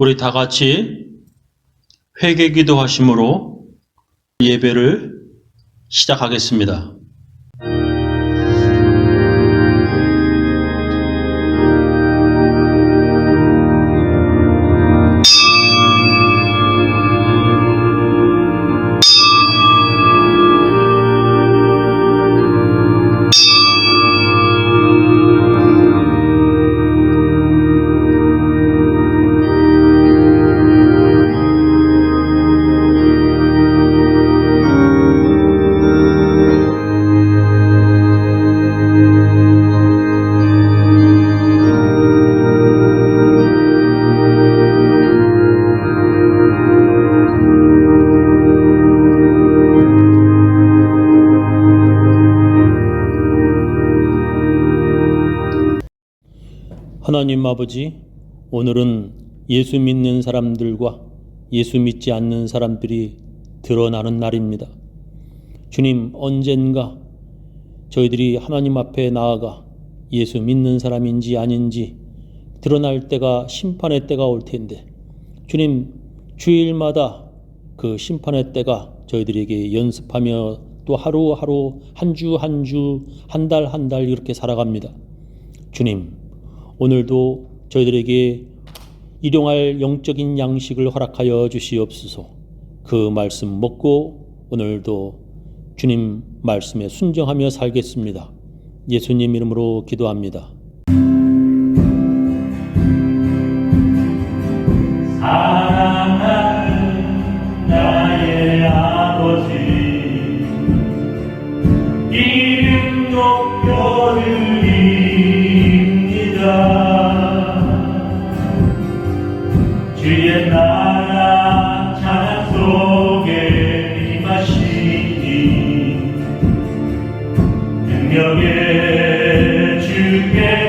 우리 다 같이 회개 기도하심으로 예배를 시작하겠습니다. 하나님 아버지, 오늘은 예수 믿는 사람들과 예수 믿지 않는 사람들이 드러나는 날입니다. 주님, 언젠가 저희들이 하나님 앞에 나아가 예수 믿는 사람인지 아닌지 드러날 때가 심판의 때가 올 텐데, 주님, 주일마다 그 심판의 때가 저희들에게 연습하며 또 하루하루 한 주 한 주 한 달 한 달 이렇게 살아갑니다. 주님, 오늘도 저희들에게 일용할 영적인 양식을 허락하여 주시옵소서. 그 말씀 먹고 오늘도 주님 말씀에 순정하며 살겠습니다. 예수님 이름으로 기도합니다. 사 능력의 주께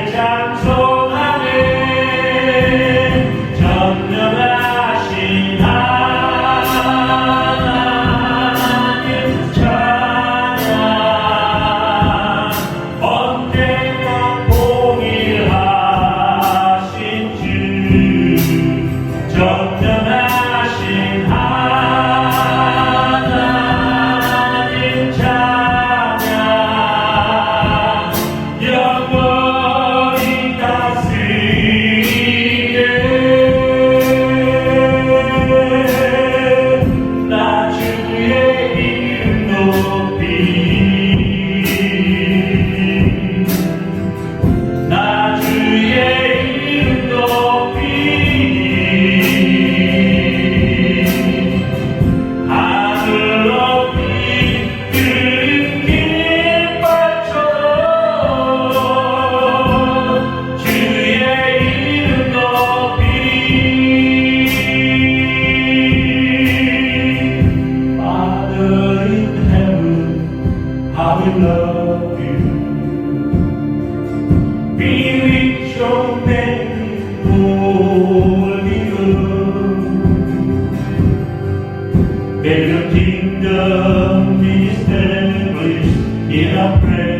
Every kingdom is established in a prayer.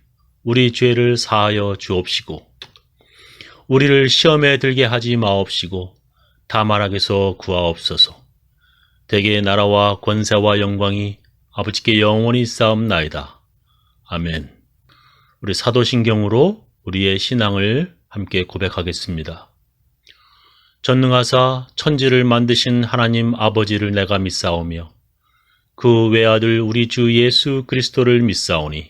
우리 죄를 사하여 주옵시고, 우리를 시험에 들게 하지 마옵시고, 악에서 구하옵소서. 대개 나라와 권세와 영광이 아버지께 영원히 싸움나이다. 아멘. 우리 사도신경으로 우리의 신앙을 함께 고백하겠습니다. 전능하사 천지를 만드신 하나님 아버지를 내가 믿사오며 그 외아들 우리 주 예수 그리스도를 믿사오니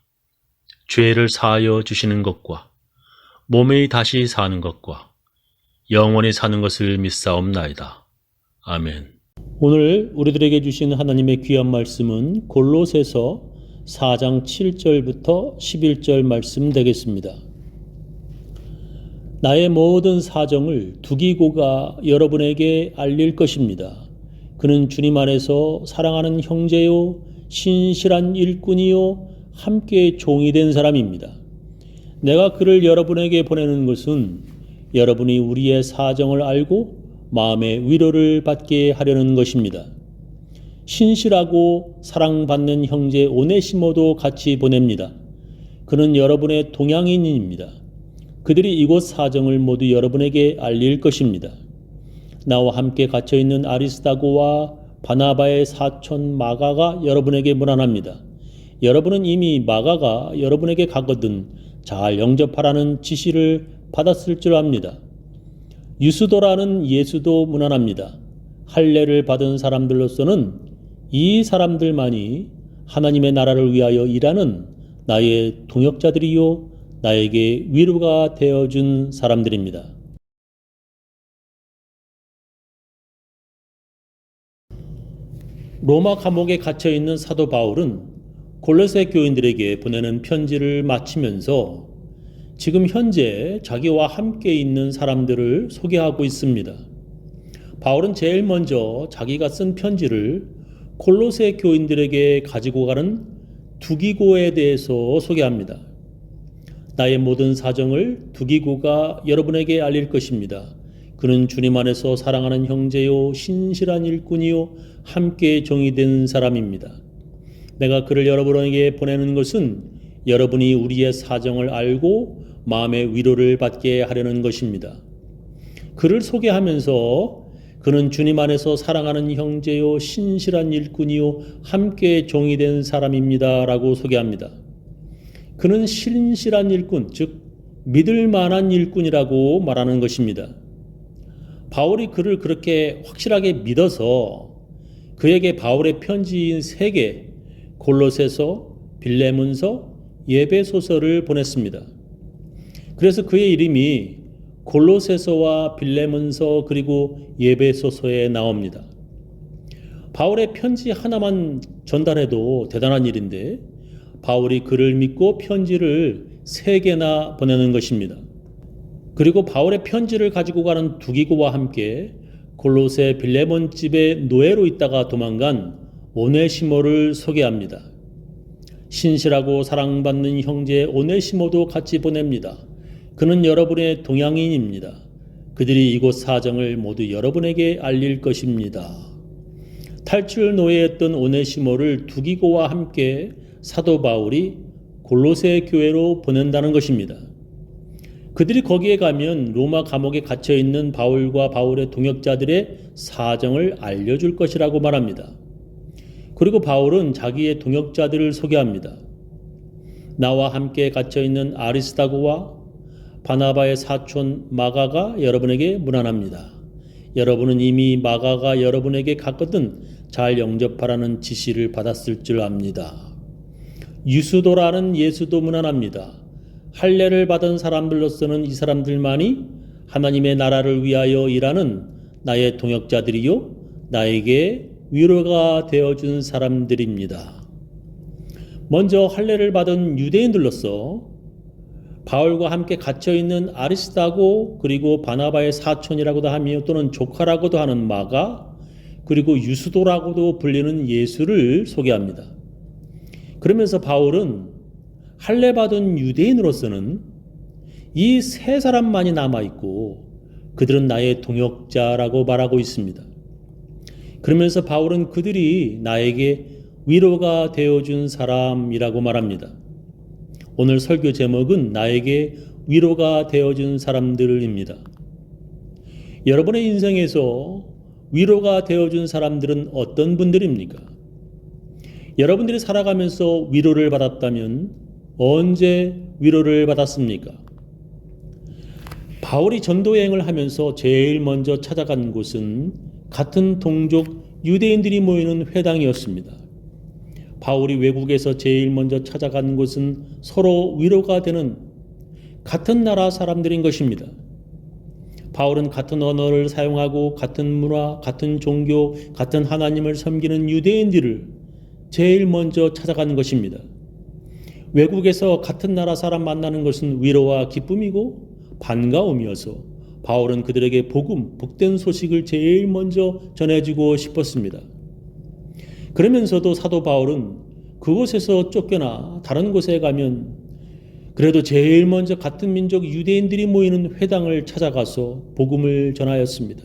죄를 사하여 주시는 것과 몸이 다시 사는 것과 영원히 사는 것을 믿사옵나이다. 아멘. 오늘 우리들에게 주신 하나님의 귀한 말씀은 골로새서 4장 7절부터 11절 말씀 되겠습니다. 나의 모든 사정을 두기고가 여러분에게 알릴 것입니다. 그는 주님 안에서 사랑하는 형제요, 신실한 일꾼이요, 함께 종이 된 사람입니다. 내가 그를 여러분에게 보내는 것은 여러분이 우리의 사정을 알고 마음의 위로를 받게 하려는 것입니다. 신실하고 사랑받는 형제 오네시모도 같이 보냅니다. 그는 여러분의 동양인입니다. 그들이 이곳 사정을 모두 여러분에게 알릴 것입니다. 나와 함께 갇혀 있는 아리스다고와 바나바의 사촌 마가가 여러분에게 문안합니다. 여러분은 이미 마가가 여러분에게 가거든 잘 영접하라는 지시를 받았을 줄 압니다. 유수도라는 예수도 문안합니다. 할례를 받은 사람들로서는 이 사람들만이 하나님의 나라를 위하여 일하는 나의 동역자들이요 나에게 위로가 되어 준 사람들입니다. 로마 감옥에 갇혀 있는 사도 바울은 골로새 교인들에게 보내는 편지를 마치면서 지금 현재 자기와 함께 있는 사람들을 소개하고 있습니다. 바울은 제일 먼저 자기가 쓴 편지를 골로새 교인들에게 가지고 가는 두기고에 대해서 소개합니다. 나의 모든 사정을 두기고가 여러분에게 알릴 것입니다. 그는 주님 안에서 사랑하는 형제요, 신실한 일꾼이요, 함께 정이 된 사람입니다. 내가 그를 여러분에게 보내는 것은 여러분이 우리의 사정을 알고 마음의 위로를 받게 하려는 것입니다. 그를 소개하면서 그는 주님 안에서 사랑하는 형제요, 신실한 일꾼이요, 함께 종이 된 사람입니다. 라고 소개합니다. 그는 신실한 일꾼, 즉, 믿을 만한 일꾼이라고 말하는 것입니다. 바울이 그를 그렇게 확실하게 믿어서 그에게 바울의 편지인 세 개, 골로새서, 빌레문서, 예배소서를 보냈습니다. 그래서 그의 이름이 골로새서와 빌레문서 그리고 예배소서에 나옵니다. 바울의 편지 하나만 전달해도 대단한 일인데 바울이 그를 믿고 편지를 세 개나 보내는 것입니다. 그리고 바울의 편지를 가지고 가는 두기고와 함께 골로새 빌레몬 집의 노예로 있다가 도망간 오네시모를 소개합니다. 신실하고 사랑받는 형제 오네시모도 같이 보냅니다. 그는 여러분의 동양인입니다. 그들이 이곳 사정을 모두 여러분에게 알릴 것입니다. 탈출 노예였던 오네시모를 두기고와 함께 사도 바울이 골로새 교회로 보낸다는 것입니다. 그들이 거기에 가면 로마 감옥에 갇혀 있는 바울과 바울의 동역자들의 사정을 알려줄 것이라고 말합니다. 그리고 바울은 자기의 동역자들을 소개합니다. 나와 함께 갇혀 있는 아리스타고와 바나바의 사촌 마가가 여러분에게 문안합니다. 여러분은 이미 마가가 여러분에게 갔거든 잘 영접하라는 지시를 받았을 줄 압니다. 유수도라는 예수도 무난합니다. 할례를 받은 사람들로서는 이 사람들만이 하나님의 나라를 위하여 일하는 나의 동역자들이요 나에게 위로가 되어준 사람들입니다. 먼저 할례를 받은 유대인들로서 바울과 함께 갇혀 있는 아리스다고 그리고 바나바의 사촌이라고도 하며 또는 조카라고도 하는 마가 그리고 유수도라고도 불리는 예수를 소개합니다. 그러면서 바울은 할례 받은 유대인으로서는 이 세 사람만이 남아 있고 그들은 나의 동역자라고 말하고 있습니다. 그러면서 바울은 그들이 나에게 위로가 되어준 사람이라고 말합니다. 오늘 설교 제목은 나에게 위로가 되어준 사람들입니다. 여러분의 인생에서 위로가 되어준 사람들은 어떤 분들입니까? 여러분들이 살아가면서 위로를 받았다면 언제 위로를 받았습니까? 바울이 전도 여행을 하면서 제일 먼저 찾아간 곳은 같은 동족 유대인들이 모이는 회당이었습니다. 바울이 외국에서 제일 먼저 찾아간 곳은 서로 위로가 되는 같은 나라 사람들인 것입니다. 바울은 같은 언어를 사용하고 같은 문화, 같은 종교, 같은 하나님을 섬기는 유대인들을 제일 먼저 찾아가는 것입니다. 외국에서 같은 나라 사람 만나는 것은 위로와 기쁨이고 반가움이어서 바울은 그들에게 복음, 복된 소식을 제일 먼저 전해주고 싶었습니다. 그러면서도 사도 바울은 그곳에서 쫓겨나 다른 곳에 가면 그래도 제일 먼저 같은 민족 유대인들이 모이는 회당을 찾아가서 복음을 전하였습니다.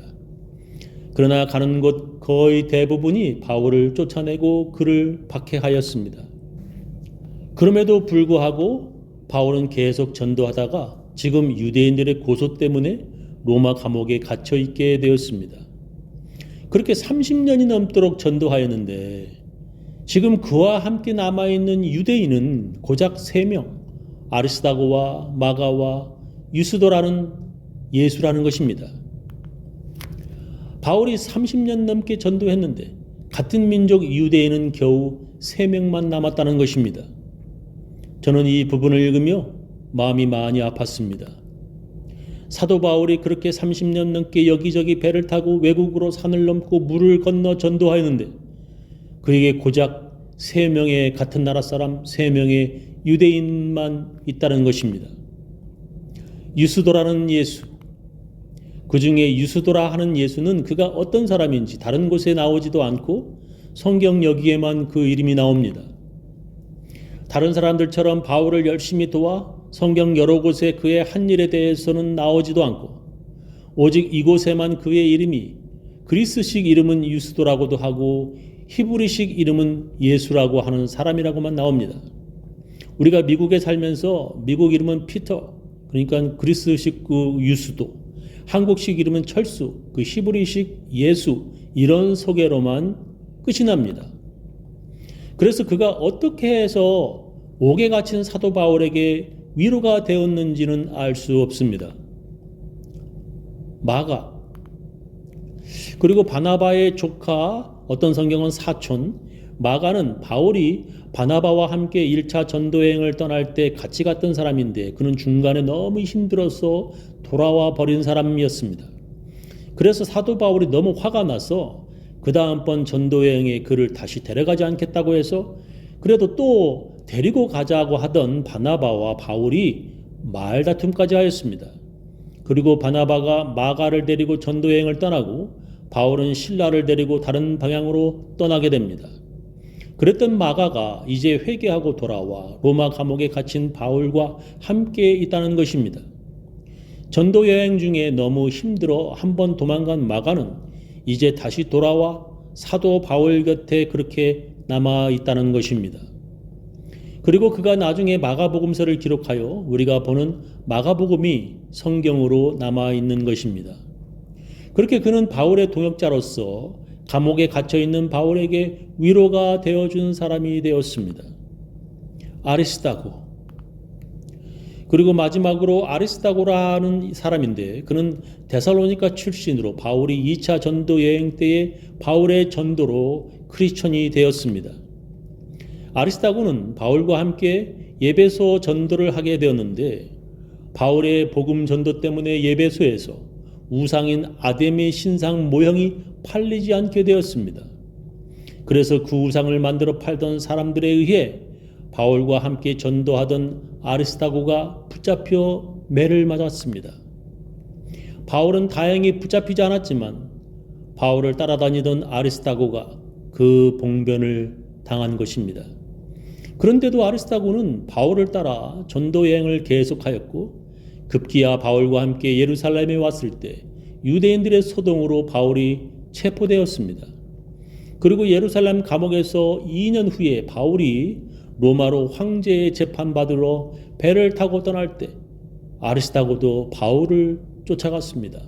그러나 가는 곳 거의 대부분이 바울을 쫓아내고 그를 박해하였습니다. 그럼에도 불구하고 바울은 계속 전도하다가 지금 유대인들의 고소 때문에 로마 감옥에 갇혀 있게 되었습니다. 그렇게 30년이 넘도록 전도하였는데 지금 그와 함께 남아있는 유대인은 고작 3명, 아리스다고와 마가와 유스도라는 예수라는 것입니다. 바울이 30년 넘게 전도했는데 같은 민족 유대인은 겨우 3명만 남았다는 것입니다. 저는 이 부분을 읽으며 마음이 많이 아팠습니다. 사도 바울이 그렇게 30년 넘게 여기저기 배를 타고 외국으로 산을 넘고 물을 건너 전도하였는데 그에게 고작 세 명의 같은 나라 사람 세 명의 유대인만 있다는 것입니다. 유스도라는 예수. 그 중에 유스도라 하는 예수는 그가 어떤 사람인지 다른 곳에 나오지도 않고 성경 여기에만 그 이름이 나옵니다. 다른 사람들처럼 바울을 열심히 도와 성경 여러 곳에 그의 한 일에 대해서는 나오지도 않고 오직 이곳에만 그의 이름이 그리스식 이름은 유스도라고도 하고 히브리식 이름은 예수라고 하는 사람이라고만 나옵니다. 우리가 미국에 살면서 미국 이름은 피터 그러니까 그리스식 그 유수도 한국식 이름은 철수 그 히브리식 예수 이런 소개로만 끝이 납니다. 그래서 그가 어떻게 해서 옥에 갇힌 사도 바울에게 위로가 되었는지는 알 수 없습니다. 마가 그리고 바나바의 조카 어떤 성경은 사촌 마가는 바울이 바나바와 함께 1차 전도여행을 떠날 때 같이 갔던 사람인데 그는 중간에 너무 힘들어서 돌아와 버린 사람이었습니다. 그래서 사도 바울이 너무 화가 나서 그 다음번 전도여행에 그를 다시 데려가지 않겠다고 해서 그래도 또 데리고 가자고 하던 바나바와 바울이 말다툼까지 하였습니다. 그리고 바나바가 마가를 데리고 전도여행을 떠나고 바울은 신라를 데리고 다른 방향으로 떠나게 됩니다. 그랬던 마가가 이제 회개하고 돌아와 로마 감옥에 갇힌 바울과 함께 있다는 것입니다. 전도 여행 중에 너무 힘들어 한 번 도망간 마가는 이제 다시 돌아와 사도 바울 곁에 그렇게 남아 있다는 것입니다. 그리고 그가 나중에 마가복음서를 기록하여 우리가 보는 마가복음이 성경으로 남아 있는 것입니다. 그렇게 그는 바울의 동역자로서 감옥에 갇혀 있는 바울에게 위로가 되어 준 사람이 되었습니다. 아리스다고 그리고 마지막으로 아리스타고라는 사람인데 그는 데살로니가 출신으로 바울이 2차 전도 여행 때에 바울의 전도로 크리스천이 되었습니다. 아리스타고는 바울과 함께 예배소 전도를 하게 되었는데 바울의 복음 전도 때문에 예배소에서 우상인 아데미 신상 모형이 팔리지 않게 되었습니다. 그래서 그 우상을 만들어 팔던 사람들에 의해 바울과 함께 전도하던 아리스타고가 붙잡혀 매를 맞았습니다. 바울은 다행히 붙잡히지 않았지만 바울을 따라다니던 아리스타고가 그 봉변을 당한 것입니다. 그런데도 아리스타고는 바울을 따라 전도 여행을 계속하였고 급기야 바울과 함께 예루살렘에 왔을 때 유대인들의 소동으로 바울이 체포되었습니다. 그리고 예루살렘 감옥에서 2년 후에 바울이 로마로 황제의 재판 받으러 배를 타고 떠날 때 아리스타고도 바울을 쫓아갔습니다.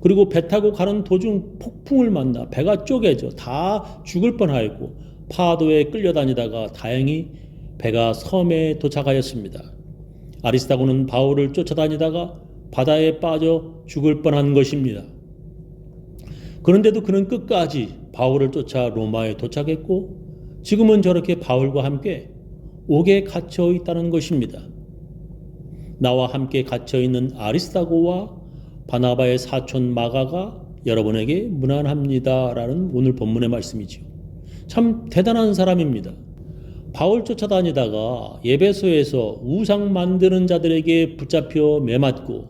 그리고 배 타고 가는 도중 폭풍을 만나 배가 쪼개져 다 죽을 뻔하였고 파도에 끌려다니다가 다행히 배가 섬에 도착하였습니다. 아리스타고는 바울을 쫓아다니다가 바다에 빠져 죽을 뻔한 것입니다. 그런데도 그는 끝까지 바울을 쫓아 로마에 도착했고 지금은 저렇게 바울과 함께 옥에 갇혀 있다는 것입니다. 나와 함께 갇혀 있는 아리스타고와 바나바의 사촌 마가가 여러분에게 무난합니다라는 오늘 본문의 말씀이지요. 참 대단한 사람입니다. 바울 쫓아다니다가 예배소에서 우상 만드는 자들에게 붙잡혀 매맞고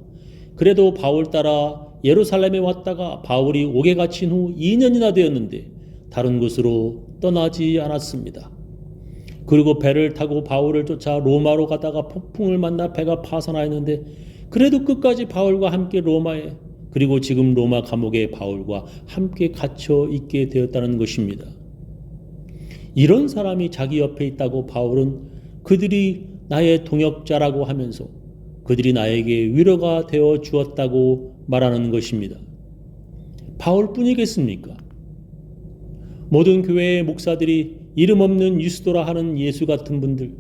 그래도 바울 따라 예루살렘에 왔다가 바울이 옥에 갇힌 후 2년이나 되었는데 다른 곳으로 떠나지 않았습니다. 그리고 배를 타고 바울을 쫓아 로마로 가다가 폭풍을 만나 배가 파산하였는데 그래도 끝까지 바울과 함께 로마에 그리고 지금 로마 감옥에 바울과 함께 갇혀 있게 되었다는 것입니다. 이런 사람이 자기 옆에 있다고 바울은 그들이 나의 동역자라고 하면서 그들이 나에게 위로가 되어 주었다고 말하는 것입니다. 바울뿐이겠습니까? 모든 교회의 목사들이 이름 없는 유스도라 하는 예수 같은 분들,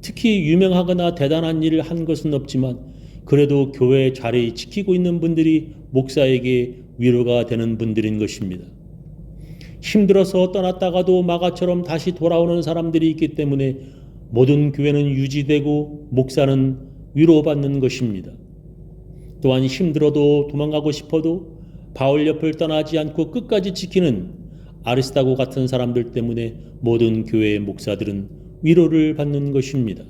특히 유명하거나 대단한 일을 한 것은 없지만 그래도 교회 자리 지키고 있는 분들이 목사에게 위로가 되는 분들인 것입니다. 힘들어서 떠났다가도 마가처럼 다시 돌아오는 사람들이 있기 때문에 모든 교회는 유지되고 목사는 위로받는 것입니다. 또한 힘들어도 도망가고 싶어도 바울 옆을 떠나지 않고 끝까지 지키는 아리스타고 같은 사람들 때문에 모든 교회의 목사들은 위로를 받는 것입니다.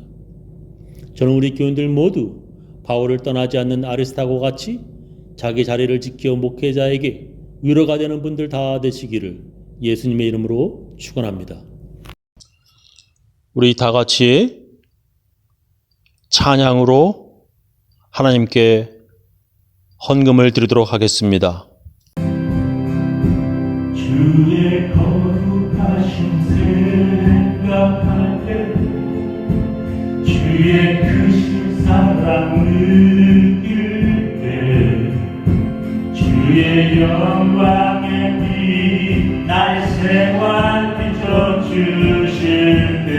저는 우리 교인들 모두 바울을 떠나지 않는 아리스타고 같이 자기 자리를 지켜 목회자에게 위로가 되는 분들 다 되시기를 예수님의 이름으로 축원합니다. 우리 다 같이 찬양으로 하나님께 헌금을 드리도록 하겠습니다. 주의 거룩하신 생각할 때 주의 크신 사랑 느낄 때 주의 영광의 빛 생활 비춰주실 때.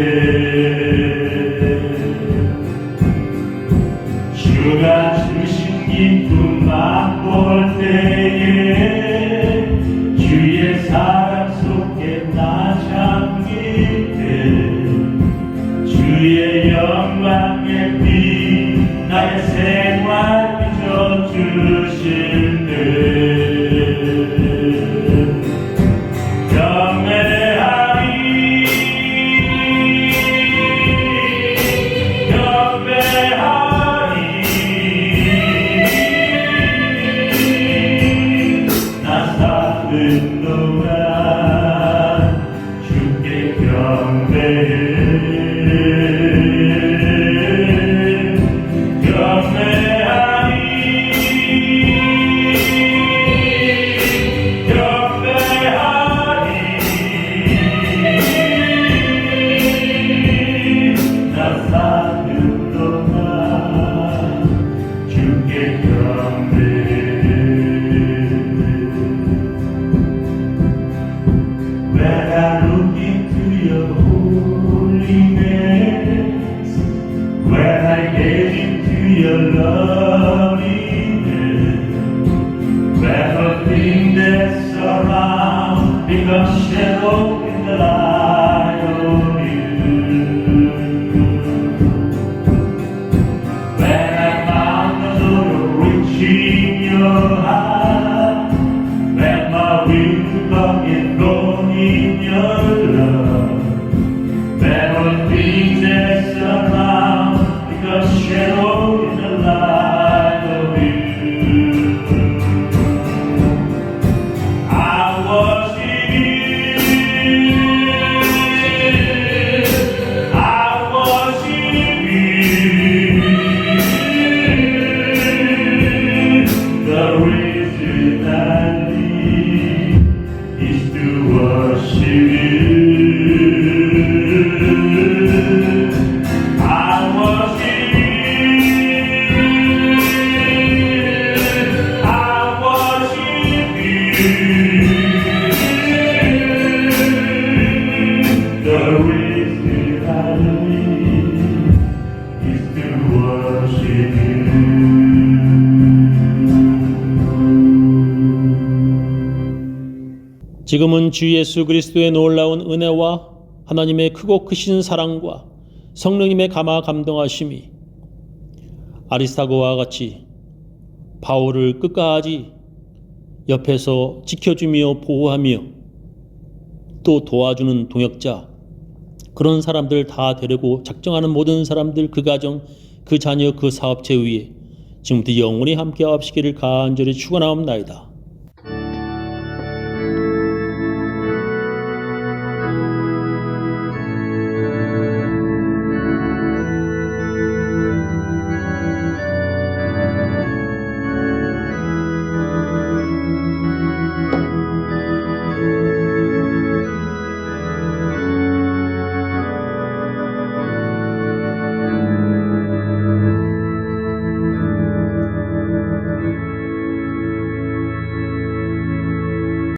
주가 주신 기쁨 맛볼 때 주 예수 그리스도의 놀라운 은혜와 하나님의 크고 크신 사랑과 성령님의 감화 감동하심이 아리스타고와 같이 바울을 끝까지 옆에서 지켜주며 보호하며 또 도와주는 동역자 그런 사람들 다 데리고 작정하는 모든 사람들 그 가정 그 자녀 그 사업체 위에 지금부터 영원히 함께 하시기를 간절히 축원하옵나이다.